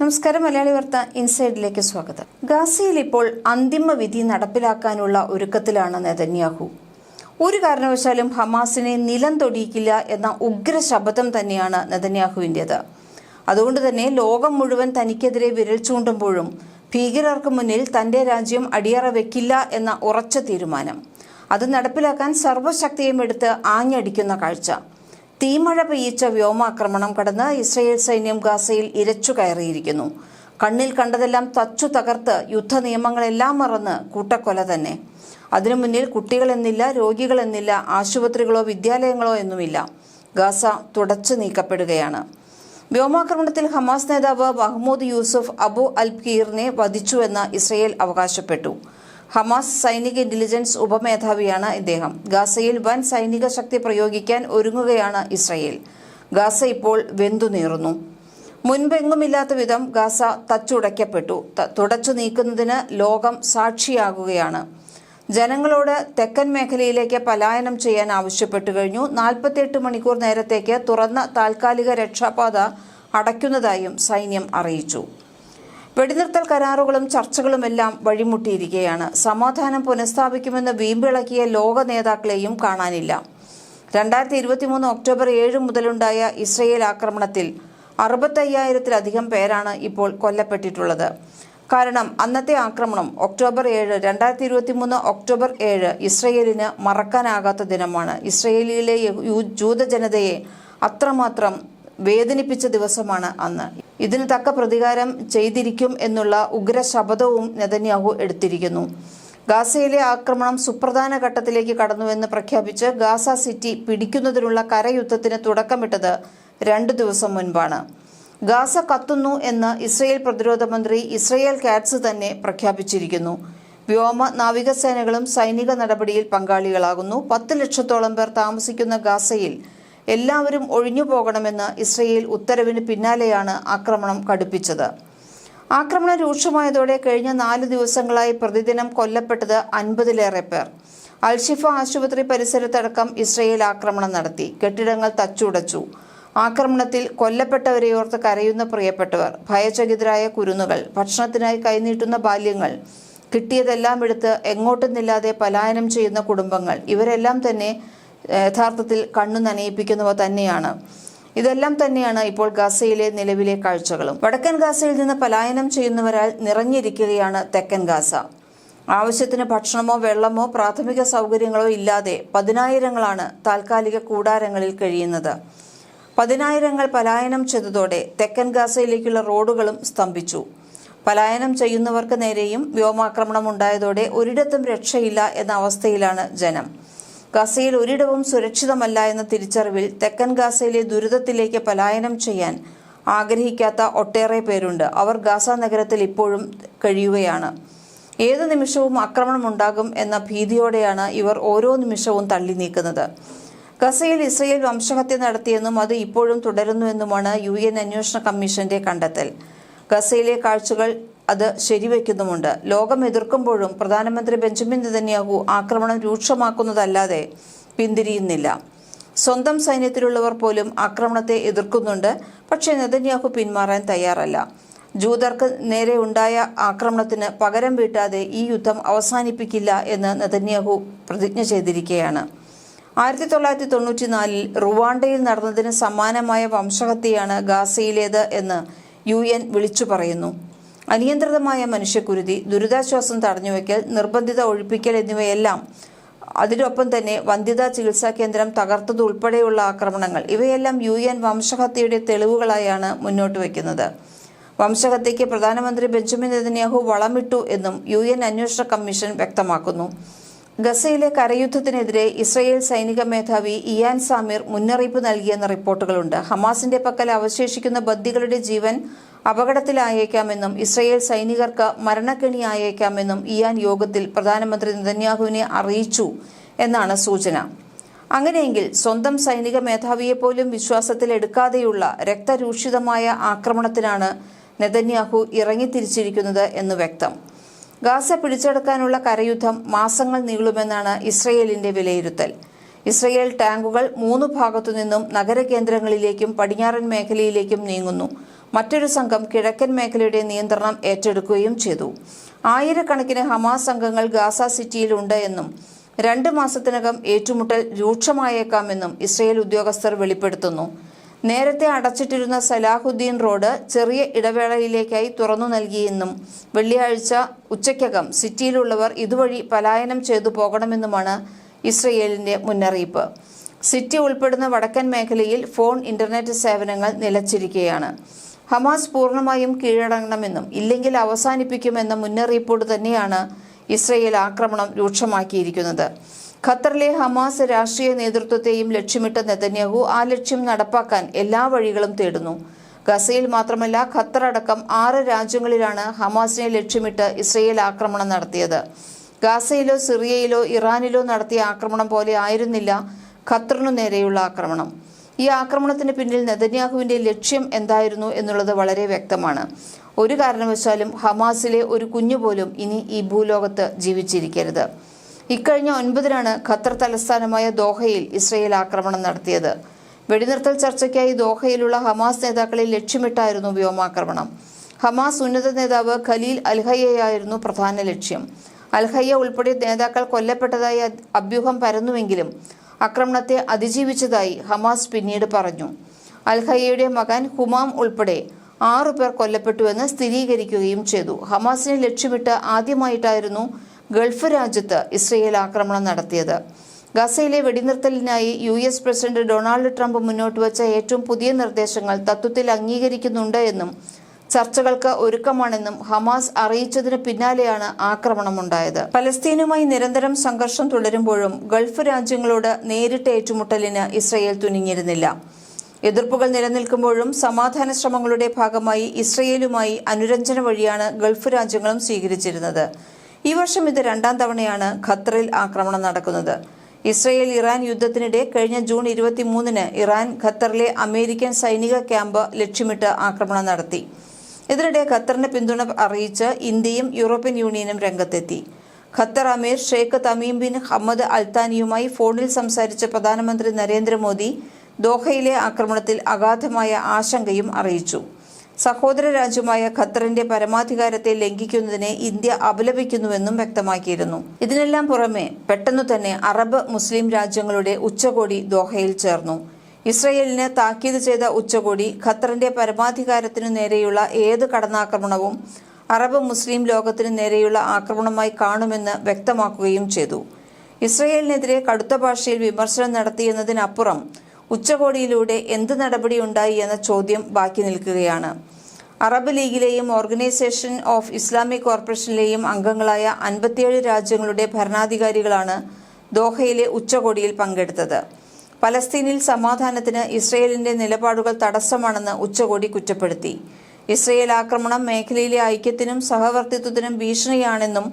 നമസ്കാരം മലയാളി വാർത്ത ഇൻസൈഡിലേക്ക് സ്വാഗതം. ഗാസയിൽ ഇപ്പോൾ അന്തിമ വിധി നടപ്പിലാക്കാനുള്ള ഒരുക്കത്തിലാണ് നെതന്യാഹു. ഒരു കാരണവശാലും ഹമാസിനെ നിലം തൊടിയിക്കില്ല എന്ന ഉഗ്ര ശബ്ദം തന്നെയാണ് നെതന്യാഹുവിന്റേത്. അതുകൊണ്ട് തന്നെ ലോകം മുഴുവൻ തനിക്കെതിരെ വിരൽ ചൂണ്ടുമ്പോഴും ഭീകരർക്ക് മുന്നിൽ തന്റെ രാജ്യം അടിയറ വെക്കില്ല എന്ന ഉറച്ച തീരുമാനം. അത് നടപ്പിലാക്കാൻ സർവശക്തിയും എടുത്ത് ആഞ്ഞടിക്കുന്ന കാഴ്ച. തീമഴ പെയ്യിച്ച വ്യോമാക്രമണം കടന്ന് ഇസ്രയേൽ സൈന്യം ഗാസയിൽ ഇരച്ചു കയറിയിരിക്കുന്നു. കണ്ണിൽ കണ്ടതെല്ലാം തച്ചു തകർത്ത് യുദ്ധ നിയമങ്ങളെല്ലാം മറന്ന് കൂട്ടക്കൊല തന്നെ. അതിനു മുന്നിൽ കുട്ടികളെന്നില്ല രോഗികളെന്നില്ല ആശുപത്രികളോ വിദ്യാലയങ്ങളോ എന്നുമില്ല. ഗാസ തുടച്ചു നീക്കപ്പെടുകയാണ്. വ്യോമാക്രമണത്തിൽ ഹമാസ് നേതാവ് മഹ്മൂദ് യൂസുഫ് അബു അൽ കീറിനെ വധിച്ചുവെന്ന് ഇസ്രയേൽ അവകാശപ്പെട്ടു. ഹമാസ് സൈനിക ഇന്റലിജൻസ് ഉപമേധാവിയാണ് ഇദ്ദേഹം. ഗാസയിൽ വൻ സൈനിക ശക്തി പ്രയോഗിക്കാൻ ഒരുങ്ങുകയാണ് ഇസ്രയേൽ. ഗാസ ഇപ്പോൾ വെന്തുനീറുന്നു മുൻപെങ്ങുമില്ലാത്ത വിധം ഗാസ തച്ചുടയ്ക്കപ്പെട്ടു. തുടച്ചു നീക്കുന്നതിന് ലോകം സാക്ഷിയാകുകയാണ്. ജനങ്ങളോട് തെക്കൻ മേഖലയിലേക്ക് പലായനം ചെയ്യാൻ ആവശ്യപ്പെട്ടു കഴിഞ്ഞു. നാൽപ്പത്തിയെട്ട് മണിക്കൂർ നേരത്തേക്ക് തുറന്ന താൽക്കാലിക രക്ഷാപാത അടയ്ക്കുന്നതായും സൈന്യം അറിയിച്ചു. വെടിനിർത്തൽ കരാറുകളും ചർച്ചകളുമെല്ലാം വഴിമുട്ടിയിരിക്കുകയാണ്. സമാധാനം പുനഃസ്ഥാപിക്കുമെന്ന് വീമ്പിളക്കിയ ലോക നേതാക്കളെയും കാണാനില്ല. രണ്ടായിരത്തി ഇരുപത്തിമൂന്ന് ഒക്ടോബർ ഏഴ് മുതലുണ്ടായ ഇസ്രയേൽ ആക്രമണത്തിൽ അറുപത്തയ്യായിരത്തിലധികം പേരാണ് ഇപ്പോൾ കൊല്ലപ്പെട്ടിട്ടുള്ളത്. കാരണം അന്നത്തെ ആക്രമണം ഒക്ടോബർ ഏഴ് രണ്ടായിരത്തി ഇരുപത്തി മൂന്ന് ഒക്ടോബർ ഏഴ് ഇസ്രയേലിന് മറക്കാനാകാത്ത ദിനമാണ്. ഇസ്രയേലിലെ ജൂതജനതയെ ജൂത ജനതയെ അത്രമാത്രം വേദനിപ്പിച്ച ദിവസമാണ് അന്ന്. ഇതിന് തക്ക പ്രതികാരം ചെയ്തിരിക്കും എന്നുള്ള ഉഗ്ര ശപഥവും നെതന്യാഹു എടുത്തിരിക്കുന്നു. ഗാസയിലെ ആക്രമണം സുപ്രധാന ഘട്ടത്തിലേക്ക് കടന്നുവെന്ന് പ്രഖ്യാപിച്ച് ഗാസ സിറ്റി പിടിക്കുന്നതിനുള്ള കരയുദ്ധത്തിന് തുടക്കമിട്ടത് രണ്ടു ദിവസം മുൻപാണ്. ഗാസ കത്തുന്നു എന്ന് ഇസ്രയേൽ പ്രതിരോധ മന്ത്രി ഇസ്രയേൽ കാറ്റ്സ് തന്നെ പ്രഖ്യാപിച്ചിരിക്കുന്നു. വ്യോമ നാവികസേനകളും സൈനിക നടപടിയിൽ പങ്കാളികളാകുന്നു. പത്ത് ലക്ഷത്തോളം പേർ താമസിക്കുന്ന ഗാസയിൽ എല്ലാവരും ഒഴിഞ്ഞു പോകണമെന്ന് ഇസ്രയേൽ ഉത്തരവിന് പിന്നാലെയാണ് ആക്രമണം കടുപ്പിച്ചത്. ആക്രമണം രൂക്ഷമായതോടെ കഴിഞ്ഞ നാല് ദിവസങ്ങളായി പ്രതിദിനം കൊല്ലപ്പെട്ടത് അൻപതിലേറെ പേർ. അൽഷിഫ ആശുപത്രി പരിസരത്തടക്കം ഇസ്രയേൽ ആക്രമണം നടത്തി. കെട്ടിടങ്ങൾ തച്ചുടച്ചു. ആക്രമണത്തിൽ കൊല്ലപ്പെട്ടവരെയോർത്ത് കരയുന്ന പ്രിയപ്പെട്ടവർ ഭയചകിതരായ കുരുന്നുകൾ ഭക്ഷണത്തിനായി കൈനീട്ടുന്ന ബാല്യങ്ങൾ കിട്ടിയതെല്ലാം എടുത്ത് എങ്ങോട്ടും നില്ലാതെ പലായനം ചെയ്യുന്ന കുടുംബങ്ങൾ ഇവരെല്ലാം തന്നെ യഥാർത്ഥത്തിൽ കണ്ണു നനയിപ്പിക്കുന്നവ തന്നെയാണ്. ഇതെല്ലാം തന്നെയാണ് ഇപ്പോൾ ഗാസയിലെ നിലവിലെ കാഴ്ചകളും. വടക്കൻ ഗാസയിൽ നിന്ന് പലായനം ചെയ്യുന്നവരാൽ നിറഞ്ഞിരിക്കുകയാണ് തെക്കൻ ഗാസ. ആവശ്യത്തിന് ഭക്ഷണമോ വെള്ളമോ പ്രാഥമിക സൗകര്യങ്ങളോ ഇല്ലാതെ പതിനായിരങ്ങളാണ് താൽക്കാലിക കൂടാരങ്ങളിൽ കഴിയുന്നത്. പതിനായിരങ്ങൾ പലായനം ചെയ്തതോടെ തെക്കൻ ഗാസയിലേക്കുള്ള റോഡുകളും സ്തംഭിച്ചു. പലായനം ചെയ്യുന്നവർക്ക് നേരെയും വ്യോമാക്രമണം ഉണ്ടായതോടെ ഒരിടത്തും രക്ഷയില്ല എന്ന അവസ്ഥയിലാണ് ജനം. ഗാസയിൽ ഒരിടവും സുരക്ഷിതമല്ല എന്ന തിരിച്ചറിവിൽ തെക്കൻ ഗാസയിലെ ദുരിതത്തിലേക്ക് പലായനം ചെയ്യാൻ ആഗ്രഹിക്കാത്ത ഒട്ടേറെ പേരുണ്ട്. അവർ ഗാസ നഗരത്തിൽ ഇപ്പോഴും കഴിയുകയാണ്. ഏതു നിമിഷവും ആക്രമണം ഉണ്ടാകും എന്ന ഭീതിയോടെയാണ് ഇവർ ഓരോ നിമിഷവും തള്ളി നീക്കുന്നത്. ഗസയിൽ ഇസ്രയേൽ വംശഹത്യ നടത്തിയെന്നും അത് ഇപ്പോഴും തുടരുന്നുവെന്നുമാണ് യു എൻ അന്വേഷണ കമ്മീഷന്റെ കണ്ടെത്തൽ. ഗസയിലെ കാഴ്ചകൾ അത് ശരിവെക്കുന്നുമുണ്ട്. ലോകം എതിർക്കുമ്പോഴും പ്രധാനമന്ത്രി ബെഞ്ചമിൻ നെതന്യാഹു ആക്രമണം രൂക്ഷമാക്കുന്നതല്ലാതെ പിന്തിരിയുന്നില്ല. സ്വന്തം സൈന്യത്തിലുള്ളവർ പോലും ആക്രമണത്തെ എതിർക്കുന്നുണ്ട്. പക്ഷേ നെതന്യാഹു പിന്മാറാൻ തയ്യാറല്ല. ജൂതർക്ക് നേരെ ഉണ്ടായ ആക്രമണത്തിന് പകരം വീട്ടാതെ ഈ യുദ്ധം അവസാനിപ്പിക്കില്ല എന്ന് നെതന്യാഹു പ്രതിജ്ഞ ചെയ്തിരിക്കുകയാണ്. ആയിരത്തി തൊള്ളായിരത്തി തൊണ്ണൂറ്റിനാലിൽ റുവാണ്ടയിൽ നടന്നതിന് സമാനമായ വംശഹത്യയാണ് ഗാസയിലേത് എന്ന് യു എൻ വിളിച്ചു പറയുന്നു. അനിയന്ത്രിതമായ മനുഷ്യക്കുരുതി ദുരിതാശ്വാസം തടഞ്ഞുവെക്കൽ നിർബന്ധിത ഒഴിപ്പിക്കൽ എന്നിവയെല്ലാം അതിനൊപ്പം തന്നെ വന്ധ്യതാ ചികിത്സാ കേന്ദ്രം തകർത്തതുൾപ്പെടെയുള്ള ആക്രമണങ്ങൾ. ഇവയെല്ലാം യു എൻ വംശഹത്യയുടെ തെളിവുകളായാണ് മുന്നോട്ട് വയ്ക്കുന്നത് വംശഹത്യയ്ക്ക് പ്രധാനമന്ത്രി ബെഞ്ചമിൻ നെതന്യാഹു വളമിട്ടു എന്നും യു എൻ അന്വേഷണ കമ്മീഷൻ വ്യക്തമാക്കുന്നു. ഗസയിലെ കരയുദ്ധത്തിനെതിരെ ഇസ്രയേൽ സൈനിക മേധാവി ഇയാൻ സാമിർ മുന്നറിയിപ്പ് നൽകിയെന്ന റിപ്പോർട്ടുകളുണ്ട്. ഹമാസിന്റെ പക്കൽ അവശേഷിക്കുന്ന ബദ്ധികളുടെ ജീവൻ അപകടത്തിലായേക്കാമെന്നും ഇസ്രയേൽ സൈനികർക്ക് മരണക്കെണിയായേക്കാമെന്നും ഇയാൻ യോഗത്തിൽ പ്രധാനമന്ത്രി നെതന്യാഹുവിനെ അറിയിച്ചു എന്നാണ് സൂചന. അങ്ങനെയെങ്കിൽ സ്വന്തം സൈനിക മേധാവിയെപ്പോലും വിശ്വാസത്തിലെടുക്കാതെയുള്ള രക്തരൂഷിതമായ ആക്രമണത്തിനാണ് നെതന്യാഹു ഇറങ്ങിത്തിരിച്ചിരിക്കുന്നത് എന്ന് വ്യക്തം. ഗാസ പിടിച്ചെടുക്കാനുള്ള കരയുദ്ധം മാസങ്ങൾ നീളുമെന്നാണ് ഇസ്രയേലിന്റെ വിലയിരുത്തൽ. ഇസ്രയേൽ ടാങ്കുകൾ മൂന്ന് ഭാഗത്തുനിന്നും നഗരകേന്ദ്രങ്ങളിലേക്കും പടിഞ്ഞാറൻ മേഖലയിലേക്കും നീങ്ങുന്നു. മറ്റൊരു സംഘം കിഴക്കൻ മേഖലയുടെ നിയന്ത്രണം ഏറ്റെടുക്കുകയും ചെയ്തു. ആയിരക്കണക്കിന് ഹമാസ് അംഗങ്ങൾ ഗാസ സിറ്റിയിലുണ്ട് എന്നും രണ്ട് മാസത്തിനകം ഏറ്റുമുട്ടൽ രൂക്ഷമായേക്കാമെന്നും ഇസ്രയേൽ ഉദ്യോഗസ്ഥർ വെളിപ്പെടുത്തുന്നു. നേരത്തെ അടച്ചിട്ടിരുന്ന സലാഹുദ്ദീൻ റോഡ് ചെറിയ ഇടവേളയിലേക്കായി തുറന്നു നൽകിയെന്നും വെള്ളിയാഴ്ച ഉച്ചയ്ക്കകം സിറ്റിയിലുള്ളവർ ഇതുവഴി പലായനം ചെയ്തു പോകണമെന്നുമാണ് ഇസ്രയേലിന്റെ മുന്നറിയിപ്പ്. സിറ്റി ഉൾപ്പെടുന്ന വടക്കൻ മേഖലയിൽ ഫോൺ ഇന്റർനെറ്റ് സേവനങ്ങൾ നിലച്ചിരിക്കുകയാണ്. ഹമാസ് പൂർണമായും കീഴടങ്ങണമെന്നും ഇല്ലെങ്കിൽ അവസാനിപ്പിക്കുമെന്ന മുന്നറിയിപ്പോട് തന്നെയാണ് ഇസ്രയേൽ ആക്രമണം രൂക്ഷമാക്കിയിരിക്കുന്നത്. ഖത്തറിലെ ഹമാസ് രാഷ്ട്രീയ നേതൃത്വത്തെയും ലക്ഷ്യമിട്ട നെതന്യാഹു ആ ലക്ഷ്യം നടപ്പാക്കാൻ എല്ലാ വഴികളും തേടുന്നു. ഗസയിൽ മാത്രമല്ല ഖത്തർ അടക്കം ആറ് രാജ്യങ്ങളിലാണ് ഹമാസിനെ ലക്ഷ്യമിട്ട് ഇസ്രയേൽ ആക്രമണം നടത്തിയത്. ഗാസയിലോ സിറിയയിലോ ഇറാനിലോ നടത്തിയ ആക്രമണം പോലെ ആയിരുന്നില്ല ഖത്തറിനു നേരെയുള്ള ആക്രമണം. ഈ ആക്രമണത്തിന് പിന്നിൽ നെതന്യാഹുവിന്റെ ലക്ഷ്യം എന്തായിരുന്നു എന്നുള്ളത് വളരെ വ്യക്തമാണ്. ഒരു കാരണവശാലും ഹമാസിലെ ഒരു കുഞ്ഞു പോലും ഇനി ഈ ഭൂലോകത്ത് ജീവിച്ചിരിക്കരുത്. ഇക്കഴിഞ്ഞ ഒൻപതിനാണ് ഖത്തർ തലസ്ഥാനമായ ദോഹയിൽ ഇസ്രയേൽ ആക്രമണം നടത്തിയത്. വെടിനിർത്തൽ ചർച്ചയ്ക്കായി ദോഹയിലുള്ള ഹമാസ് നേതാക്കളെ ലക്ഷ്യമിട്ടായിരുന്നു വ്യോമാക്രമണം. ഹമാസ് ഉന്നത നേതാവ് ഖലീൽ അൽഹയ്യയായിരുന്നു പ്രധാന ലക്ഷ്യം. അൽഹയ്യ ഉൾപ്പെടെ നേതാക്കൾ കൊല്ലപ്പെട്ടതായി അഭ്യൂഹം പരന്നുവെങ്കിലും ആക്രമണത്തെ അതിജീവിച്ചതായി ഹമാസ് പിന്നീട് പറഞ്ഞു. അൽഹയ്യയുടെ മകൻ ഹുമാം ഉൾപ്പെടെ ആറു പേർ കൊല്ലപ്പെട്ടുവെന്ന് സ്ഥിരീകരിക്കുകയും ചെയ്തു. ഹമാസിനെ ലക്ഷ്യമിട്ട് ആദ്യമായിട്ടായിരുന്നു ഗൾഫ് രാജ്യത്ത് ഇസ്രയേൽ ആക്രമണം നടത്തിയത്. ഗസയിലെ വെടിനിർത്തലിനായി U S president Donald Trump മുന്നോട്ട് വച്ച ഏറ്റവും പുതിയ നിർദ്ദേശങ്ങൾ തത്വത്തിൽ അംഗീകരിക്കുന്നുണ്ട് എന്നും ചർച്ചകൾക്ക് ഒരുക്കമാണെന്നും ഹമാസ് അറിയിച്ചതിന് പിന്നാലെയാണ് ആക്രമണമുണ്ടായത്. പലസ്തീനുമായി നിരന്തരം സംഘർഷം തുടരുമ്പോഴും ഗൾഫ് രാജ്യങ്ങളോട് നേരിട്ട് ഏറ്റുമുട്ടലിന് ഇസ്രയേൽ തുനിഞ്ഞിരുന്നില്ല. എതിർപ്പുകൾ നിലനിൽക്കുമ്പോഴും സമാധാന ശ്രമങ്ങളുടെ ഭാഗമായി ഇസ്രയേലുമായി അനുരഞ്ജന വഴിയാണ് ഗൾഫ് രാജ്യങ്ങളും സ്വീകരിച്ചിരുന്നത്. ഈ വർഷം ഇത് രണ്ടാം തവണയാണ് ഖത്തറിൽ ആക്രമണം നടക്കുന്നത്. ഇസ്രയേൽ ഇറാൻ യുദ്ധത്തിനിടെ കഴിഞ്ഞ ജൂൺ ഇരുപത്തിമൂന്നിന് ഇറാൻ ഖത്തറിലെ അമേരിക്കൻ സൈനിക ക്യാമ്പ് ലക്ഷ്യമിട്ട് ആക്രമണം നടത്തി. ഇതിനിടെ ഖത്തറിന് പിന്തുണ അറിയിച്ച് ഇന്ത്യയും യൂറോപ്യൻ യൂണിയനും രംഗത്തെത്തി. ഖത്തർ അമീർ ഷെയ്ഖ് തമീം ബിൻ ഹമ്മദ് അൽത്താനിയുമായി ഫോണിൽ സംസാരിച്ച പ്രധാനമന്ത്രി നരേന്ദ്രമോദി ദോഹയിലെ ആക്രമണത്തിൽ അഗാധമായ ആശങ്കയും അറിയിച്ചു. സഹോദര രാജ്യമായ ഖത്തറിന്റെ പരമാധികാരത്തെ ലംഘിക്കുന്നതിനെ ഇന്ത്യ അപലപിക്കുന്നുവെന്നും വ്യക്തമാക്കിയിരുന്നു. ഇതിനെല്ലാം പുറമെ പെട്ടെന്നു തന്നെ അറബ് മുസ്ലിം രാജ്യങ്ങളുടെ ഉച്ചകോടി ദോഹയിൽ ചേർന്നു. ഇസ്രയേലിന് താക്കീത് ചെയ്ത ഉച്ചകോടി ഖത്തറിന്റെ പരമാധികാരത്തിനു നേരെയുള്ള ഏത് കടന്നാക്രമണവും അറബ് മുസ്ലിം ലോകത്തിനു നേരെയുള്ള ആക്രമണമായി കാണുമെന്ന് വ്യക്തമാക്കുകയും ചെയ്തു. ഇസ്രയേലിനെതിരെ കടുത്ത ഭാഷയിൽ വിമർശനം നടത്തിയെന്നതിനപ്പുറം ഉച്ചകോടിയിലൂടെ എന്ത് നടപടിയുണ്ടായി എന്ന ചോദ്യം ബാക്കി നിൽക്കുകയാണ്. അറബ് ലീഗിലെയും ഓർഗനൈസേഷൻ ഓഫ് ഇസ്ലാമിക് കോർപ്പറേഷനിലെയും അംഗങ്ങളായ അൻപത്തിയേഴ് രാജ്യങ്ങളുടെ ഭരണാധികാരികളാണ് ദോഹയിലെ ഉച്ചകോടിയിൽ പങ്കെടുത്തത്. പലസ്തീനിൽ സമാധാനത്തിന് ഇസ്രയേലിന്റെ നിലപാടുകൾ തടസ്സമാണെന്ന് ഉച്ചകോടി കുറ്റപ്പെടുത്തി. ഇസ്രയേൽ ആക്രമണം മേഖലയിലെ ഐക്യത്തിനും സഹവർത്തിത്വത്തിനും ഭീഷണിയാണെന്നും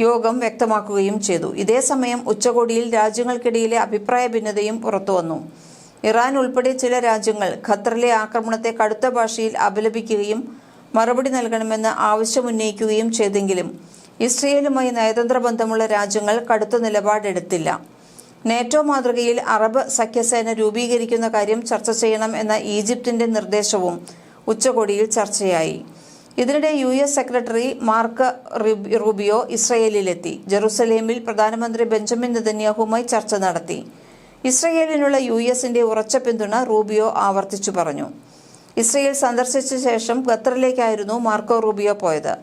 യോഗം വ്യക്തമാക്കുകയും ചെയ്തു. ഇതേസമയം ഉച്ചകോടിയിൽ രാജ്യങ്ങൾക്കിടയിലെ അഭിപ്രായ ഭിന്നതയും പുറത്തുവന്നു. ഇറാൻ ഉൾപ്പെടെ ചില രാജ്യങ്ങൾ ഖത്തറിലെ ആക്രമണത്തെ കടുത്ത ഭാഷയിൽ അപലപിക്കുകയും മറുപടി നൽകണമെന്ന് ആവശ്യമുന്നയിക്കുകയും ചെയ്തെങ്കിലും ഇസ്രയേലുമായി നയതന്ത്ര ബന്ധമുള്ള രാജ്യങ്ങൾ കടുത്ത നിലപാടെടുത്തില്ല. നാറ്റോ മാതൃകയിൽ അറബ് സഖ്യസേന രൂപീകരിക്കുന്ന കാര്യം ചർച്ച ചെയ്യണം എന്ന ഈജിപ്തിന്റെ നിർദ്ദേശവും ഉച്ചകോടിയിൽ ചർച്ചയായി. ഇതിനിടെ U S secretary mark rib- Rubio ഇസ്രയേലിലെത്തി. ജെറുസലേമിൽ പ്രധാനമന്ത്രി ബെഞ്ചമിൻ നെതന്യാഹുമായി ചർച്ച നടത്തി. ഇസ്രയേലിനുള്ള യു എസിന്റെ ഉറച്ച പിന്തുണ റൂബിയോ ആവർത്തിച്ചു പറഞ്ഞു. ഇസ്രയേൽ സന്ദർശിച്ച ശേഷം ഖത്തറിലേക്കായിരുന്നു മാർക്കോ റൂബിയോ പോയത്.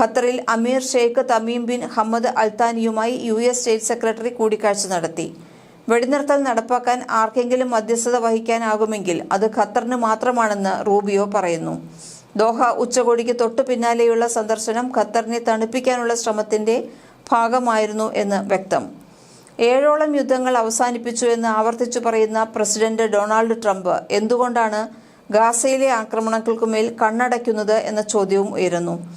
ഖത്തറിൽ അമീർ ഷെയ്ഖ് തമീം ബിൻ ഹമ്മദ് അൽത്താനിയുമായി യു എസ് സ്റ്റേറ്റ് സെക്രട്ടറി കൂടിക്കാഴ്ച നടത്തി. വെടിനിർത്തൽ നടപ്പാക്കാൻ ആർക്കെങ്കിലും മധ്യസ്ഥത വഹിക്കാനാകുമെങ്കിൽ അത് ഖത്തറിന് മാത്രമാണെന്ന് റൂബിയോ പറയുന്നു. ദോഹ ഉച്ചകോടിക്ക് തൊട്ടു പിന്നാലെയുള്ള സന്ദർശനം ഖത്തറിനെ തണുപ്പിക്കാനുള്ള ശ്രമത്തിന്റെ ഭാഗമായിരുന്നു എന്ന് വ്യക്തം. ഏഴോളം യുദ്ധങ്ങൾ അവസാനിപ്പിച്ചു എന്ന് ആവർത്തിച്ചു പറയുന്ന പ്രസിഡന്റ് ഡൊണാൾഡ് ട്രംപ് എന്തുകൊണ്ടാണ് ഗാസയിലെ ആക്രമണങ്ങൾക്കുമേൽ കണ്ണടയ്ക്കുന്നത് എന്ന ചോദ്യവും ഉയരുന്നു.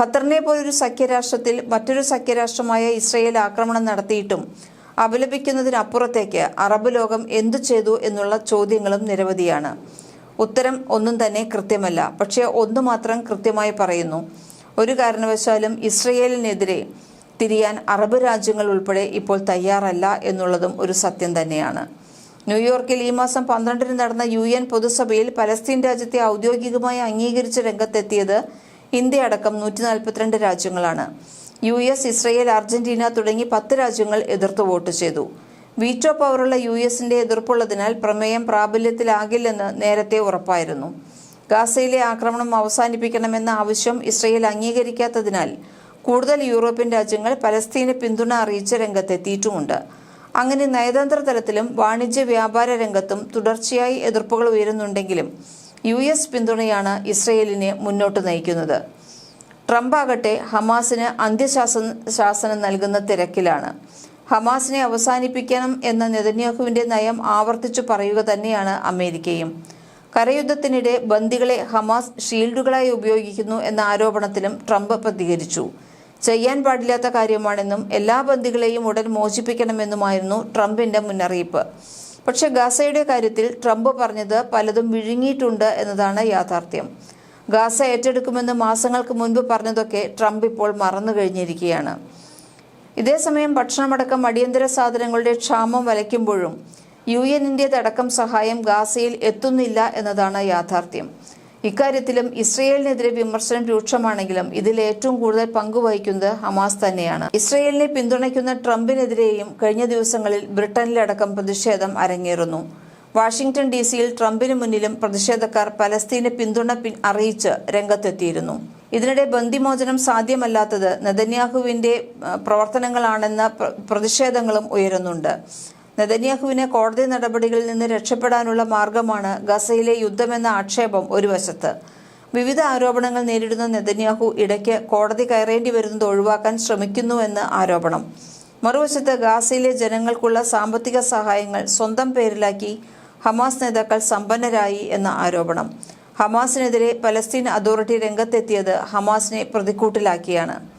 ഖത്തറിനെ പോലൊരു സഖ്യരാഷ്ട്രത്തിൽ മറ്റൊരു സഖ്യരാഷ്ട്രമായ ഇസ്രയേൽ ആക്രമണം നടത്തിയിട്ടും അപലപിക്കുന്നതിനപ്പുറത്തേക്ക് അറബ് ലോകം എന്തു ചെയ്തു എന്നുള്ള ചോദ്യങ്ങളും നിരവധിയാണ്. ഉത്തരം ഒന്നും തന്നെ കൃത്യമല്ല. പക്ഷേ ഒന്നു മാത്രം കൃത്യമായി പറയുന്നു. ഒരു കാരണവശാലും ഇസ്രയേലിനെതിരെ തിരിയാൻ അറബ് രാജ്യങ്ങൾ ഉൾപ്പെടെ ഇപ്പോൾ തയ്യാറല്ല എന്നുള്ളതും ഒരു സത്യം തന്നെയാണ്. ന്യൂയോർക്കിൽ ഈ മാസം പന്ത്രണ്ടിന് നടന്ന യു എൻ പൊതുസഭയിൽ പലസ്തീൻ രാജ്യത്തെ ഔദ്യോഗികമായി അംഗീകരിച്ച രംഗത്തെത്തിയത് ഇന്ത്യ അടക്കം നൂറ്റി നാൽപ്പത്തിരണ്ട് രാജ്യങ്ങളാണ്. യു എസ് ഇസ്രയേൽ അർജന്റീന തുടങ്ങി പത്ത് രാജ്യങ്ങൾ എതിർത്ത് വോട്ട് ചെയ്തു. വീറ്റോ പവറുള്ള യു എസിന്റെ എതിർപ്പുള്ളതിനാൽ പ്രമേയം പ്രാബല്യത്തിലാകില്ലെന്ന് നേരത്തെ ഉറപ്പായിരുന്നു. ഗാസയിലെ ആക്രമണം അവസാനിപ്പിക്കണമെന്ന ആവശ്യം ഇസ്രയേൽ അംഗീകരിക്കാത്തതിനാൽ കൂടുതൽ യൂറോപ്യൻ രാജ്യങ്ങൾ പലസ്തീന് പിന്തുണ അറിയിച്ച രംഗത്തെത്തിയിട്ടുമുണ്ട്. അങ്ങനെ നയതന്ത്ര തലത്തിലും വാണിജ്യ വ്യാപാര രംഗത്തും തുടർച്ചയായി എതിർപ്പുകൾ ഉയരുന്നുണ്ടെങ്കിലും യു എസ് പിന്തുണയാണ് ഇസ്രയേലിനെ മുന്നോട്ട് നയിക്കുന്നത്. ട്രംപ് ആകട്ടെ ഹമാസിന് അന്ത്യശാസന ശാസനം നൽകുന്ന തിരക്കിലാണ്. ഹമാസിനെ അവസാനിപ്പിക്കണം എന്ന നെതന്യാഹുവിന്റെ നയം ആവർത്തിച്ചു പറയുക തന്നെയാണ് അമേരിക്കയും. കരയുദ്ധത്തിനിടെ ബന്ദികളെ ഹമാസ് ഷീൽഡുകളായി ഉപയോഗിക്കുന്നു എന്ന ആരോപണത്തിലും ട്രംപ് പ്രതികരിച്ചു. ചെയ്യാൻ പാടില്ലാത്ത കാര്യമാണെന്നും എല്ലാ ബന്ദികളെയും ഉടൻ മോചിപ്പിക്കണമെന്നുമായിരുന്നു ട്രംപിന്റെ മുന്നറിയിപ്പ്. പക്ഷെ ഗാസയുടെ കാര്യത്തിൽ ട്രംപ് പറഞ്ഞത് പലതും വിഴുങ്ങിയിട്ടുണ്ട് എന്നതാണ് യാഥാർത്ഥ്യം. ഗാസ ഏറ്റെടുക്കുമെന്ന് മാസങ്ങൾക്ക് മുൻപ് പറഞ്ഞതൊക്കെ ട്രംപ് ഇപ്പോൾ മറന്നു കഴിഞ്ഞിരിക്കുകയാണ്. ഇതേസമയം ഭക്ഷണമടക്കം അടിയന്തര സാധനങ്ങളുടെ ക്ഷാമം വലയ്ക്കുമ്പോഴും യു എന്നിന്റെതടക്കം സഹായം ഗാസയിൽ എത്തുന്നില്ല എന്നതാണ് യാഥാർത്ഥ്യം. ഇക്കാര്യത്തിലും ഇസ്രയേലിനെതിരെ വിമർശനം രൂക്ഷമാണെങ്കിലും ഇതിൽ ഏറ്റവും കൂടുതൽ പങ്കുവഹിക്കുന്നത് ഹമാസ് തന്നെയാണ്. ഇസ്രയേലിനെ പിന്തുണയ്ക്കുന്ന ട്രംപിനെതിരെയും കഴിഞ്ഞ ദിവസങ്ങളിൽ ബ്രിട്ടനിലടക്കം പ്രതിഷേധം അരങ്ങേറുന്നു. വാഷിംഗ്ടൺ ഡി സിയിൽ ട്രംപിന് മുന്നിലും പ്രതിഷേധക്കാർ പലസ്തീനെ പിന്തുണ അറിയിച്ച് രംഗത്തെത്തിയിരുന്നു. ഇതിനിടെ ബന്ദിമോചനം സാധ്യമല്ലാത്തത് നെതന്യാഹുവിന്റെ പ്രവർത്തനങ്ങളാണെന്ന പ്രതിഷേധങ്ങളും ഉയരുന്നുണ്ട്. നെതന്യാഹുവിനെ കോടതി നടപടികളിൽ നിന്ന് രക്ഷപ്പെടാനുള്ള മാർഗമാണ് ഗസയിലെ യുദ്ധമെന്ന ആക്ഷേപം ഒരു വശത്ത്. വിവിധ ആരോപണങ്ങൾ നേരിടുന്ന നെതന്യാഹു ഇടയ്ക്ക് കോടതി കയറേണ്ടി വരുന്നത് ഒഴിവാക്കാൻ ശ്രമിക്കുന്നുവെന്ന് ആരോപണം. മറുവശത്ത് ഗാസയിലെ ജനങ്ങൾക്കുള്ള സാമ്പത്തിക സഹായങ്ങൾ സ്വന്തം പേരിലാക്കി ഹമാസ് നേതാക്കൾ സമ്പന്നരായി എന്ന ആരോപണം. ഹമാസിനെതിരെ പലസ്തീൻ അതോറിറ്റി രംഗത്തെത്തിയത് ഹമാസിനെ പ്രതിക്കൂട്ടിലാക്കിയാണ്.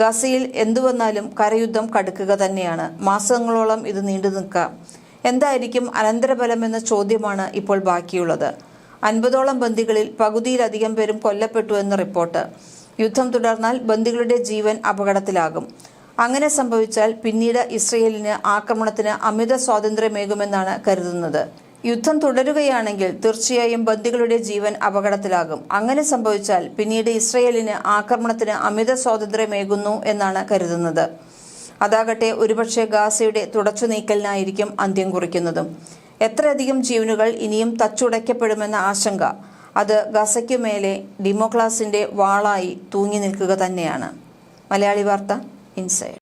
ഗസയിൽ എന്തു വന്നാലും കരയുദ്ധം കടുക്കുക തന്നെയാണ്. മാസങ്ങളോളം ഇത് നീണ്ടു നിൽക്കാം. എന്തായിരിക്കും അനന്തരഫലം എന്ന ചോദ്യമാണ് ഇപ്പോൾ ബാക്കിയുള്ളത്. അൻപതോളം ബന്ദികളിൽ പകുതിയിലധികം പേരും കൊല്ലപ്പെട്ടു എന്ന റിപ്പോർട്ട്. യുദ്ധം തുടർന്നാൽ ബന്ദികളുടെ ജീവൻ അപകടത്തിലാകും. അങ്ങനെ സംഭവിച്ചാൽ പിന്നീട് ഇസ്രയേലിന് ആക്രമണത്തിന് അമിത സ്വാതന്ത്ര്യമേകുമെന്നാണ് കരുതുന്നത്. യുദ്ധം തുടരുകയാണെങ്കിൽ തീർച്ചയായും ബന്ദികളുടെ ജീവൻ അപകടത്തിലാകും. അങ്ങനെ സംഭവിച്ചാൽ പിന്നീട് ഇസ്രയേലിന് ആക്രമണത്തിന് അമിത സ്വാതന്ത്ര്യമേകുന്നു എന്നാണ് കരുതുന്നത്. അതാകട്ടെ ഒരുപക്ഷെ ഗാസയുടെ തുടച്ചു നീക്കലിനായിരിക്കും അന്ത്യം കുറിക്കുന്നതും. എത്രയധികം ജീവനുകൾ ഇനിയും തച്ചുടയ്ക്കപ്പെടുമെന്ന ആശങ്ക അത് ഗസയ്ക്കു മേലെ വാളായി തൂങ്ങി നിൽക്കുക തന്നെയാണ്. മലയാളി വാർത്ത ഇൻസൈഡ്.